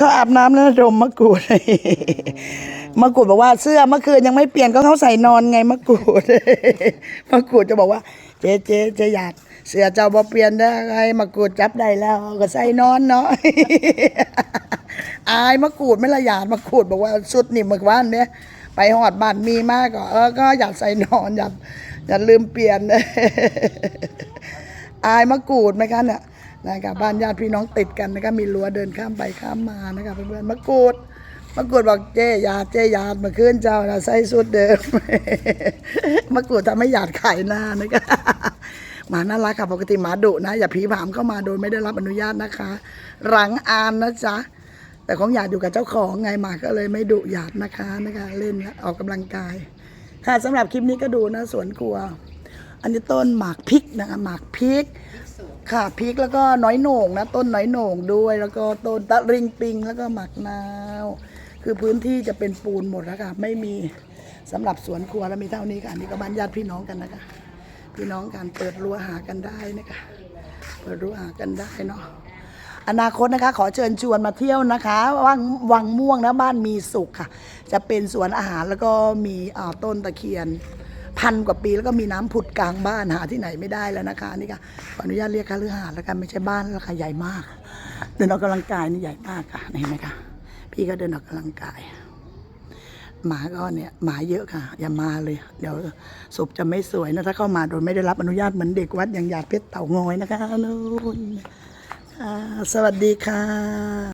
เขาอาบน้ำแล้วดมมะกรูด มะกรูดบอกว่าเสื้อเมื่อคืนยังไม่เปลี่ยนก็เขาใส่นอนไงมะกรูด มะกรูดจะบอกว่า เจ๊เจ๊เจ๊หยาดเสื้อเจ้าบ่เปลี่ยนได้ไงมะกรูดจับได้แล้ว ก็ใส่นอนเนาะ อายมะกรูดไม่ละหยาดมะกรูดบอกว่าสุดนี่เมื่อวานเนี้ยไปหอดบ้านมีมากก็เออก็อยากใส่นอนอยากอย่าลืมเปลี่ยน อายมะกรูดไหมคะเนี่ย นะครับบ้านญาติพี่น้องติดกันนะครับมีรั้วเดินข้ามไปข้ามมานะครับเพื่อนๆมะกรูดมะกรูดบอกเจ๊ยาเจ๊ยาดมาขึ้นเจ้านะใส่สุดเดิมมะกรูดทำให้หยาดไขายหน้านะครับหมาน่ารักค่ะปกติหมาดุนะ อย่าผีผามเข้ามาโดยไม่ได้รับอนุญาตนะคะ หลังอานนะจ๊ะแต่ของหยาดอยู่กับเจ้าของไงหมาก็เลยไม่ดุหยาดนะคะนะคะ เล่นออกกำลังกาย ค่ะสำหรับคลิปนี้ก็ดูนะสวนครัว อันนี้ต้นหมากพริกนะคะหมากพริก ค่ะพริกแล้วก็น้อยโหน่งนะ ต้นน้อยโหน่งด้วย แล้วก็ต้นตะริงปิงแล้วก็หมากนาว คือพื้นที่จะเป็นปูนหมดแล้วค่ะไม่มีสำหรับสวนครัวแล้วมีเท่านี้ค่ะอันนี้ก็บ้านญาติพี่น้องกันนะคะ พี่น้องกันเปิดรั้วหากันได้นะคะเปิดรั้วหากันได้เนาะอนาคตนะคะ ขอเชิญชวนมาเที่ยวนะคะวังวังม่วงนะบ้านมีสุขค่ะ จะเป็นสวนอาหารแล้วก็มีต้นตะเคียน พันกว่าปีแล้วก็มีน้ำผุดกลางบ้านหาที่ไหนไม่ได้แล้วนะคะนี่ค่ะขออนุญาตเรียกค่าลือหาดแล้วกันไม่ใช่บ้านแล้วค่ะใหญ่มากเดินออกกำลังกายนี่ใหญ่มากค่ะเห็นไหมคะพี่ก็เดินออกกำลังกาย หมาก็เนี่ยหมาเยอะค่ะ อย่ามาเลย เดี๋ยวศพจะไม่สวยนะถ้าเข้ามาโดยไม่ได้รับอนุญาตเหมือนเด็กวัดอย่างหยาดเพชรเต่างอยนะคะนู่นสวัสดีค่ะ